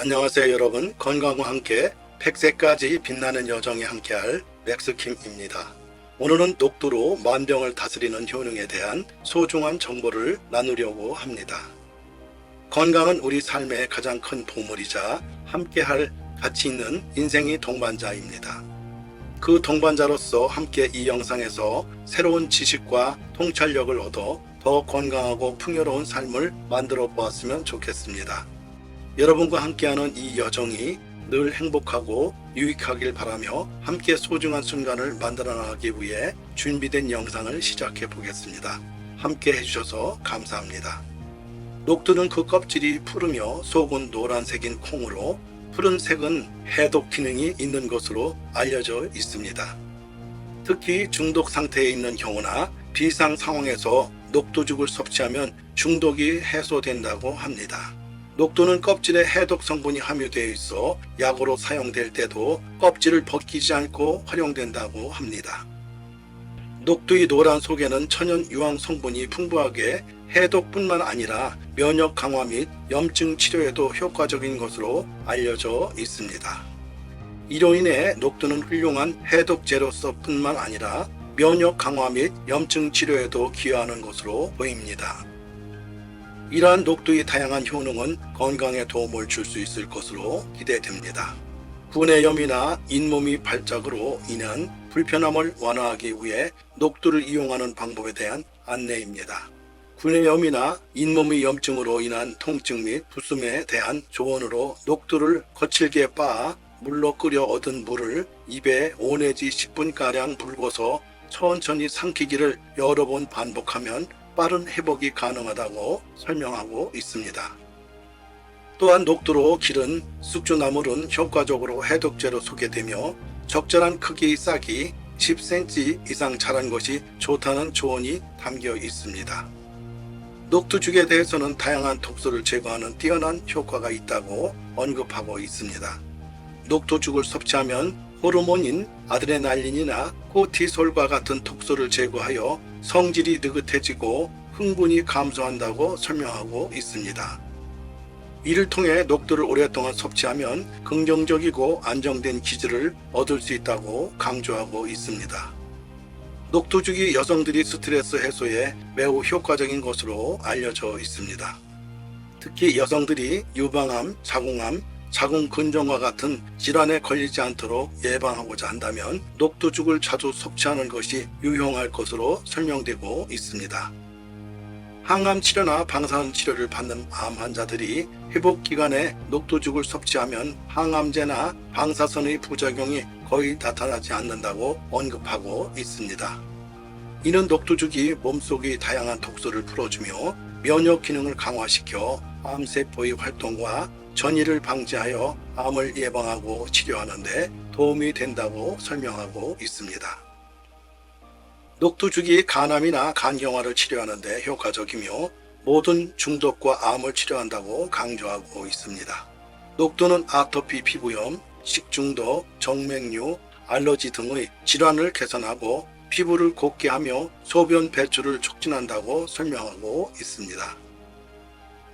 안녕하세요 여러분 건강과 함께 100세까지 빛나는 여정에 함께할 맥스킴입니다. 오늘은 녹두로 만병을 다스리는 효능에 대한 소중한 정보를 나누려고 합니다. 건강은 우리 삶의 가장 큰 보물이자 함께할 가치 있는 인생의 동반자입니다. 그 동반자로서 함께 이 영상에서 새로운 지식과 통찰력을 얻어 더 건강하고 풍요로운 삶을 만들어 보았으면 좋겠습니다. 여러분과 함께하는 이 여정이 늘 행복하고 유익하길 바라며 함께 소중한 순간을 만들어 나가기 위해 준비된 영상을 시작해 보겠습니다. 함께 해주셔서 감사합니다. 녹두는 그 껍질이 푸르며 속은 노란색인 콩으로 푸른색은 해독 기능이 있는 것으로 알려져 있습니다. 특히 중독 상태에 있는 경우나 비상 상황에서 녹두죽을 섭취하면 중독이 해소된다고 합니다. 녹두는 껍질에 해독 성분이 함유되어 있어 약으로 사용될 때도 껍질을 벗기지 않고 활용된다고 합니다. 녹두의 노란 속에는 천연 유황 성분이 풍부하게 해독뿐만 아니라 면역 강화 및 염증 치료에도 효과적인 것으로 알려져 있습니다. 이로 인해 녹두는 훌륭한 해독제로서 뿐만 아니라 면역 강화 및 염증 치료에도 기여하는 것으로 보입니다. 이러한 녹두의 다양한 효능은 건강에 도움을 줄 수 있을 것으로 기대됩니다. 구내염이나 잇몸이 발작으로 인한 불편함을 완화하기 위해 녹두를 이용하는 방법에 대한 안내입니다. 구내염이나 잇몸의 염증으로 인한 통증 및 부숨에 대한 조언으로 녹두를 거칠게 빻아 물로 끓여 얻은 물을 입에 5 내지 10분가량 불고서 천천히 삼키기를 여러 번 반복하면 빠른 회복이 가능하다고 설명하고 있습니다. 또한 녹두로 기른 숙주나물은 효과적으로 해독제로 소개되며 적절한 크기의 싹이 10cm 이상 자란 것이 좋다는 조언이 담겨 있습니다. 녹두죽에 대해서는 다양한 독소를 제거하는 뛰어난 효과가 있다고 언급하고 있습니다. 녹두죽을 섭취하면 호르몬인 아드레날린이나 코티솔과 같은 독소를 제거하여 성질이 느긋해지고 흥분이 감소한다고 설명하고 있습니다. 이를 통해 녹두를 오랫동안 섭취하면 긍정적이고 안정된 기질을 얻을 수 있다고 강조하고 있습니다. 녹두죽이 여성들이 스트레스 해소에 매우 효과적인 것으로 알려져 있습니다. 특히 여성들이 유방암, 자궁암, 자궁 근종과 같은 질환에 걸리지 않도록 예방하고자 한다면 녹두죽을 자주 섭취하는 것이 유용할 것으로 설명되고 있습니다. 항암 치료나 방사선 치료를 받는 암 환자들이 회복 기간에 녹두죽을 섭취하면 항암제나 방사선의 부작용이 거의 나타나지 않는다고 언급하고 있습니다. 이는 녹두죽이 몸속의 다양한 독소를 풀어주며 면역 기능을 강화시켜 암세포의 활동과 전이를 방지하여 암을 예방하고 치료하는데 도움이 된다고 설명하고 있습니다. 녹두죽이 간암이나 간경화를 치료하는데 효과적이며 모든 중독과 암을 치료한다고 강조하고 있습니다. 녹두는 아토피 피부염, 식중독, 정맥류, 알러지 등의 질환을 개선하고 피부를 곱게 하며 소변 배출을 촉진한다고 설명하고 있습니다.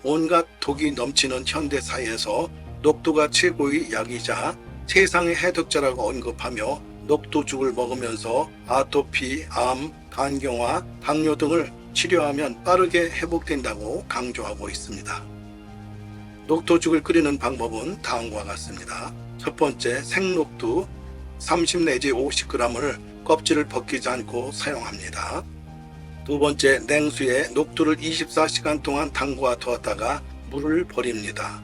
온갖 독이 넘치는 현대 사회에서 녹두가 최고의 약이자 세상의 해독제라고 언급하며 녹두죽을 먹으면서 아토피, 암, 간경화, 당뇨 등을 치료하면 빠르게 회복된다고 강조하고 있습니다. 녹두죽을 끓이는 방법은 다음과 같습니다. 첫 번째, 생녹두 30 내지 50g을 껍질을 벗기지 않고 사용합니다. 두 번째, 냉수에 녹두를 24시간 동안 담궈 두었다가 물을 버립니다.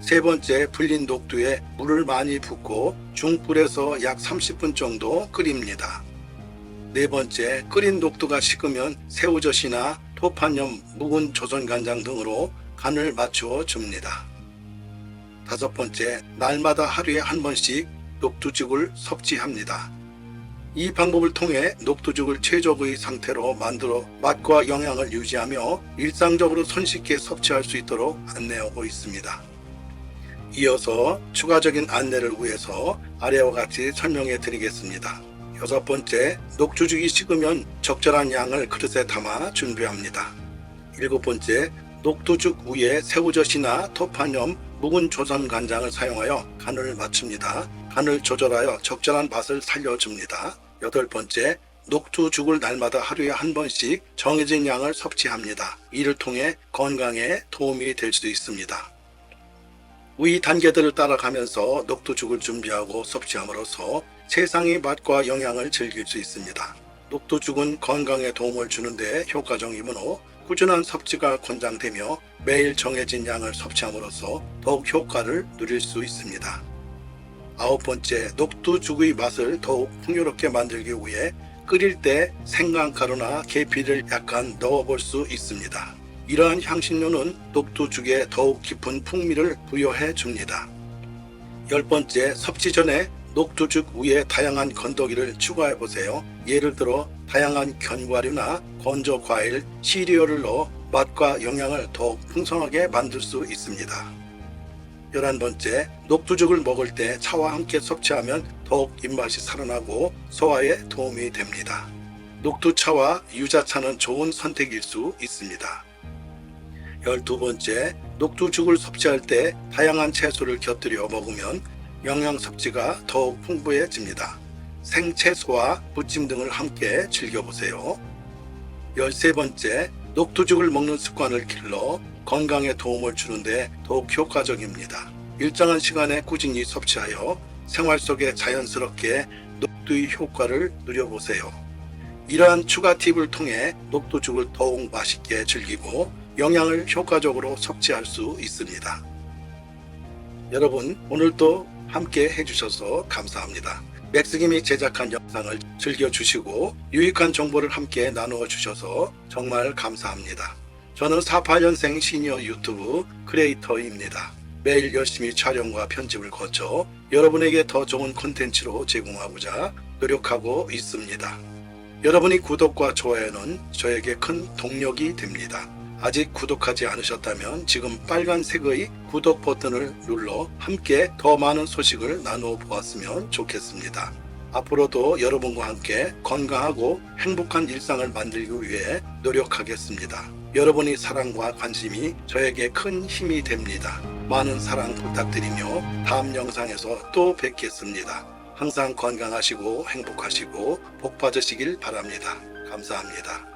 세 번째, 불린 녹두에 물을 많이 붓고 중불에서 약 30분 정도 끓입니다. 네 번째, 끓인 녹두가 식으면 새우젓이나 토판염, 묵은 조선간장 등으로 간을 맞추어 줍니다. 다섯 번째, 날마다 하루에 한 번씩 녹두죽을 섭취합니다. 이 방법을 통해 녹두죽을 최적의 상태로 만들어 맛과 영양을 유지하며 일상적으로 손쉽게 섭취할 수 있도록 안내하고 있습니다. 이어서 추가적인 안내를 위해서 아래와 같이 설명해 드리겠습니다. 여섯 번째, 녹두죽이 식으면 적절한 양을 그릇에 담아 준비합니다. 일곱 번째, 녹두죽 위에 새우젓이나 토파념, 묵은 조선 간장을 사용하여 간을 맞춥니다. 간을 조절하여 적절한 맛을 살려줍니다. 여덟 번째, 녹두 죽을 날마다 하루에 한 번씩 정해진 양을 섭취합니다. 이를 통해 건강에 도움이 될 수 있습니다. 위 단계들을 따라가면서 녹두죽을 준비하고 섭취함으로써 세상의 맛과 영양을 즐길 수 있습니다. 녹두죽은 건강에 도움을 주는데 효과적이므로 꾸준한 섭취가 권장되며 매일 정해진 양을 섭취함으로써 더욱 효과를 누릴 수 있습니다. 아홉 번째, 녹두죽의 맛을 더욱 풍요롭게 만들기 위해 끓일 때 생강가루나 계피를 약간 넣어볼 수 있습니다. 이러한 향신료는 녹두죽에 더욱 깊은 풍미를 부여해 줍니다. 열 번째, 섭취 전에 녹두죽 위에 다양한 건더기를 추가해 보세요. 예를 들어 다양한 견과류나 건조 과일, 시리얼을 넣어 맛과 영양을 더욱 풍성하게 만들 수 있습니다. 열한 번째, 녹두죽을 먹을 때 차와 함께 섭취하면 더욱 입맛이 살아나고 소화에 도움이 됩니다. 녹두차와 유자차는 좋은 선택일 수 있습니다. 열두 번째, 녹두죽을 섭취할 때 다양한 채소를 곁들여 먹으면 영양 섭취가 더욱 풍부해집니다. 생채소와 부찜 등을 함께 즐겨보세요. 열세 번째, 녹두죽을 먹는 습관을 길러 건강에 도움을 주는데 더욱 효과적입니다. 일정한 시간에 꾸준히 섭취하여 생활 속에 자연스럽게 녹두의 효과를 누려보세요. 이러한 추가 팁을 통해 녹두죽을 더욱 맛있게 즐기고 영양을 효과적으로 섭취할 수 있습니다. 여러분, 오늘도 함께 해주셔서 감사합니다. 맥스김이 제작한 영상을 즐겨주시고 유익한 정보를 함께 나누어 주셔서 정말 감사합니다. 저는 48년생 시니어 유튜브 크리에이터입니다. 매일 열심히 촬영과 편집을 거쳐 여러분에게 더 좋은 콘텐츠로 제공하고자 노력하고 있습니다. 여러분이 구독과 좋아요는 저에게 큰 동력이 됩니다. 아직 구독하지 않으셨다면 지금 빨간색의 구독 버튼을 눌러 함께 더 많은 소식을 나누어 보았으면 좋겠습니다. 앞으로도 여러분과 함께 건강하고 행복한 일상을 만들기 위해 노력하겠습니다. 여러분의 사랑과 관심이 저에게 큰 힘이 됩니다. 많은 사랑 부탁드리며 다음 영상에서 또 뵙겠습니다. 항상 건강하시고 행복하시고 복 받으시길 바랍니다. 감사합니다.